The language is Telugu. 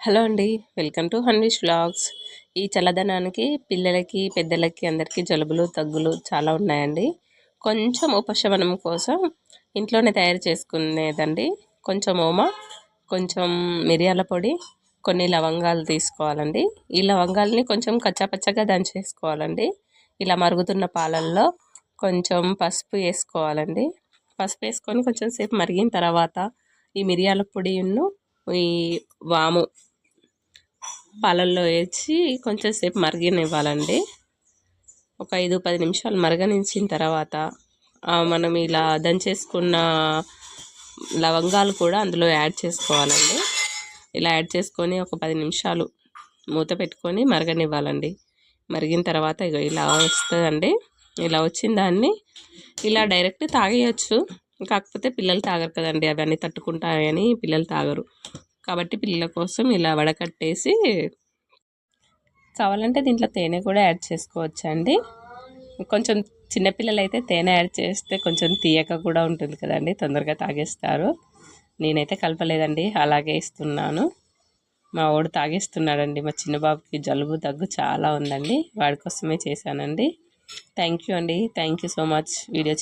హలో అండి. Welcome to Hanvish vlogs. ఈ చల్లదనానికి పిల్లలకి పెద్దలకి అందరికీ జలుబులు తగ్గులు చాలా ఉన్నాయండి. కొంచెం ఉపశమనం కోసం ఇంట్లోనే తయారు చేసుకునేదండి. కొంచెం ఓమ కొంచెం మిరియాల పొడి కొన్ని లవంగాలు తీసుకోవాలండి. ఈ లవంగాల్ని కొంచెం కచ్చాపచ్చగా దంచేసుకోవాలండి. ఇలా మరుగుతున్న పాలల్లో కొంచెం పసుపు వేసుకోవాలండి. పసుపు వేసుకొని కొంచెం సేపు మరిగిన తర్వాత ఈ మిరియాల పొడిను ఈ వాము పాలల్లో వేసి కొంచెం సేపు మరగనివ్వాలండి. ఒక ఐదు పది నిమిషాలు మరగనించిన తర్వాత మనం ఇలా దంచేసుకున్న లవంగాలు కూడా అందులో యాడ్ చేసుకోవాలండి. ఇలా యాడ్ చేసుకొని ఒక పది నిమిషాలు మూత పెట్టుకొని మరగనివ్వాలండి. మరిగిన తర్వాత ఇక ఇలా వస్తుందండి. ఇలా వచ్చిన దాన్ని ఇలా డైరెక్ట్ తాగేయచ్చు. కాకపోతే పిల్లలు తాగరు కదండి అవన్నీ తట్టుకుంటాయని పిల్లలు తాగరు. కాబట్టి పిల్లల కోసం ఇలా వడకట్టేసి కావాలంటే దీంట్లో తేనె కూడా యాడ్ చేసుకోవచ్చు అండి కొంచెం చిన్నపిల్లలు అయితే తేనె యాడ్ చేస్తే కొంచెం తీయక కూడా ఉంటుంది కదండి తొందరగా తాగేస్తారు. నేనైతే కలపలేదండి అలాగే ఇస్తున్నాను. మా వాడు తాగేస్తున్నాడండి మా చిన్న బాబుకి జలుబు దగ్గు చాలా ఉందండి వాడి కోసమే చేశానండి. థ్యాంక్ యూ అండి thank you so much. Video